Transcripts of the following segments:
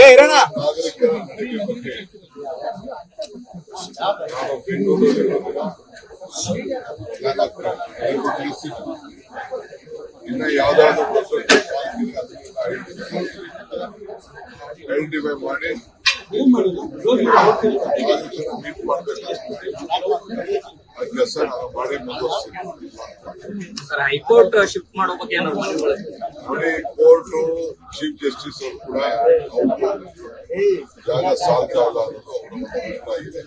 ಏ ಇರೋಣ. ಇನ್ನು ಯಾವ್ದಾದ್ರು ಐಡೆಂಟಿಫೈ ಮಾಡಿ. ಮೀಟ್ ಮಾಡ್ಬೇಕು ಆ ಕೆಲಸ ನಾನು ಮಾಡಿ ಹೈಕೋರ್ಟ್ ಶಿಫ್ಟ್ ಮಾಡೋ ಬಗ್ಗೆ ಏನಾದ್ರು ಚೀಫ್ ಜಸ್ಟಿಸ್ ಅವರು ಕೂಡ ಅವ್ರು ಜಾಗ ಸಾಧ್ಯ ಅಲ್ಲ ಅನ್ನೋದು ಅವರ ಇದೆ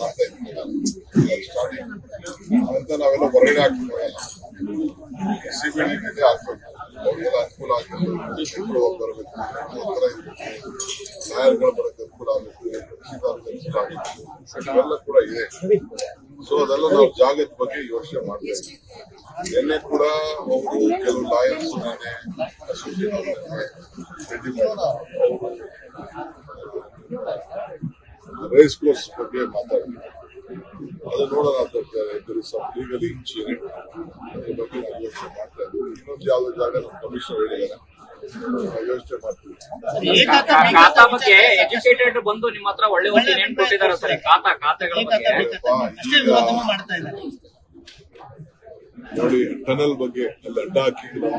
ಮಾಡ್ತಾ ಇದ್ದೀನಿ ಸ್ಟಾರ್ಟಿಂಗ್ ಅಂತ ನಾವೆಲ್ಲ ಹೊರಗಡೆ ಹಾಕ್ಬಿಡಲ್ಲ ಇದೆ ಹಾಕ್ಬೇಕು ಅವ್ರಿಗೆಲ್ಲ ಅನುಕೂಲ ಆಗಬೇಕು ಬರಬೇಕು ಉತ್ತರ ಇರಬೇಕು ನ್ಯಾಯಗಳು ಬರೋಕ್ಕೆ ಅನುಕೂಲ ಆಗಬೇಕು ಇವೆಲ್ಲ ಕೂಡ ಇದೆ ಸೊ ಅದೆಲ್ಲ ನಾವು ಜಾಗದ ಬಗ್ಗೆ ಯೋಚನೆ ಮಾಡ್ತಾ ನಿನ್ನೆ ಕೂಡ ಅವರು ಕೆಲವು ಲಾಯರ್ಸ್ ನಿನ್ನೆ ಭೇಟಿ ರೇಸ್ ಕೋರ್ಸ್ ಬಗ್ಗೆ ಮಾತಾಡಿದ್ರು ಅದು ನೋಡೋಣ ಅಂತ ಇದ್ದಾರೆ ಸಮ್ ಲೀಗಲ್ ಇಂಜಿನಿಯರ್ ಅದ್ರ ಬಗ್ಗೆ ನಾವು ಯೋಚನೆ ಮಾಡ್ತಾ ಇದ್ದೀವಿ. ಇನ್ನೊಂದು ಯಾವ್ದೋ ಜಾಗ ನಮ್ಮ ಕಮಿಷನರ್ ಹೇಳಿದ್ದಾರೆ. ಯೋಚನೆ ಮಾಡ್ತೀವಿ. ಬಂದು ನಿಮ್ಮ ಹತ್ರ ಒಳ್ಳೆ ಒಳ್ಳೆ ಕೊಟ್ಟಿದ್ದಾರೆ ಸರ್. ಖಾತಾ ಖಾತೆಗಳ ಬಗ್ಗೆ ಅಷ್ಟೇ ವಿರೋಧನೂ ಮಾಡ್ತಾ ಇದ್ದಾರೆ ನೋಡಿ ಟನಲ್ ಬಗ್ಗೆ ಎಲ್ಲ ಅಡ್ಡ ಹಾಕಿ ನೀವು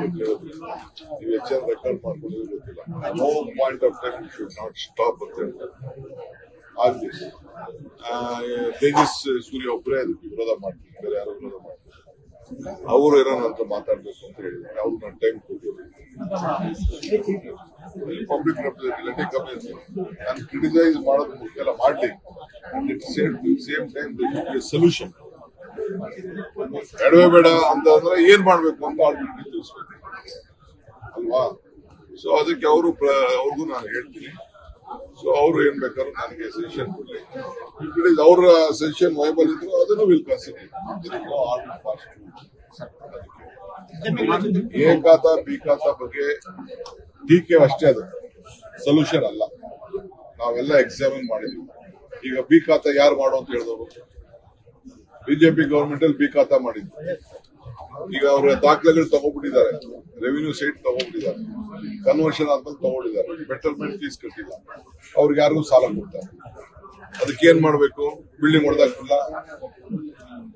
ಹೆಚ್ಚಿನ ರೆಕಾರ್ಡ್ ಮಾಡ್ಕೊಂಡಿದ್ರೆ ಗೊತ್ತಿಲ್ಲ. No point of time should not stop ಅಂತ ಹೇಳ್ತಾರೆ ಆಗ್ಲಿ. ಆ, ತೇಜಸ್ ಸೂರ್ಯ ಒಬ್ಬರೇ ಅದಕ್ಕೆ ವಿರೋಧ ಮಾಡ್ತೀನಿ ಬೇರೆ ಯಾರು ವಿರೋಧ ಮಾಡ್ತಾರೆ ಅವರು ಏನಾರ ಅಂತ ಮಾತಾಡ್ಬೇಕು ಅಂತ ಹೇಳಿದ್ರೆ ಅವ್ರು ನಾನು ಟೈಮ್ ಕೊಟ್ಟಿದ್ದೀನಿ ಪಬ್ಲಿಕ್ ರೆಪ್ರೆಸೆಂಟೇಟಿವ್ ನಾನು ಕ್ರಿಟಿಸೈಸ್ ಮಾಡೋದು ಮುಖ್ಯ ಮಾಡ್ಲಿ. ಸೇಮ್ ಸೇಮ್ ಟೈಮ್ ಸೊಲ್ಯೂಷನ್ ಬೇಡವೇ ಬೇಡ ಅಂತ ಅಂದ್ರೆ ಏನ್ ಮಾಡ್ಬೇಕು ಅಂತ ಅಲ್ವಾ? ಸೊ ಅದಕ್ಕೆ ಅವರು ಅವ್ರಿಗೂ ನಾನು ಹೇಳ್ತೀನಿ. ಸೊ ಅವರು ಏನ್ ಬೇಕಾದ್ರೂ ನನಗೆ ಸಜೆಷನ್ ಕೊಡ್ಲಿ ಇಟ್ ಇಸ್ ಅವ್ರ ಸಜೆಷನ್ ವೈಬಲ್ ಇದ್ರು ಅದನ್ನು ವಿಲ್ ಕನ್ಸಿಡರ್ ಎ ಖಾತಾ ಬಿ ಖಾತಾ ಬಗ್ಗೆ ಟೀಕೆ ಅಷ್ಟೇ ಅದು. ಸೊಲ್ಯೂಷನ್ ಅಲ್ಲ. ನಾವೆಲ್ಲ ಎಕ್ಸಾಮಿನ್ ಮಾಡಿದ್ವಿ ಈಗ ಬಿ ಖಾತಾ ಯಾರು ಮಾಡೋ ಅಂತ ಹೇಳಿದವರು? ಬಿಜೆಪಿ ಗವರ್ಮೆಂಟ್ ಅಲ್ಲಿ ಬಿಕಾತ ಮಾಡಿದ್ರು ಈಗ ಅವರ ದಾಖಲೆಗಳು ತಗೊಂಡ್ಬಿಟ್ಟಿದ್ದಾರೆ. ರೆವಿನ್ಯೂ ಸೈಟ್ ತಗೊಂಡ್ಬಿಟ್ಟಿದ್ದಾರೆ. ಕನ್ವರ್ಷನ್ ಆದ್ಮೇಲೆ ತಗೊಂಡಿದ್ದಾರೆ. ಬೆಟರ್ಮೆಂಟ್ ಫೀಸ್ ಕಟ್ಟಿಲ್ಲ. ಅವ್ರಿಗೆ ಯಾರಿಗೂ ಸಾಲ ಕೊಡ್ತಾರೆ. ಅದಕ್ಕೆ ಏನ್ ಮಾಡ್ಬೇಕು? ಬಿಲ್ಡಿಂಗ್ ಹೊಡೆದಾಕ್ತಿಲ್ಲ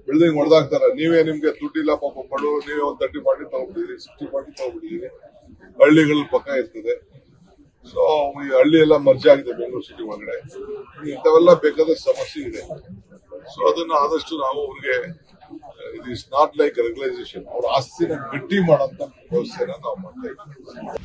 ಬಿಲ್ಡಿಂಗ್ ಹೊಡೆದಾಕ್ತಾರೆ ನೀವೇ ನಿಮ್ಗೆ ದುಡ್ಡಿಲ್ಲ ಪಾಪ ಪಡು ನೀವೇ ಒಂದ್ ತರ್ಟಿ ಫಾರ್ಟಿ ತಗೊಂಡಿದ್ದೀರಿ ಸಿಕ್ಸ್ಟಿ ಫಾರ್ಟಿ ತಗೊಂಡಿದ್ದೀರಿ ಹಳ್ಳಿಗಳ ಪಕ್ಕ ಇರ್ತದೆ. ಸೊ ಈ ಹಳ್ಳಿ ಎಲ್ಲ ಮರ್ಜಿ ಆಗಿದೆ ಬೆಂಗಳೂರು ಸಿಟಿ ಒಳಗಡೆ. ಇಂಥವೆಲ್ಲ ಬೇಕಾದ ಸಮಸ್ಯೆ ಇದೆ. ಸೊ ಅದನ್ನ ಆದಷ್ಟು ನಾವು ಅವ್ರಿಗೆ it is not like regularisation ಅವ್ರ ಆಸ್ತಿನ ಗಟ್ಟಿ ಮಾಡೋಂತ ವ್ಯವಸ್ಥೆನ ನಾವು ಮಾಡ್ತಾ ಇದ್ದೀವಿ.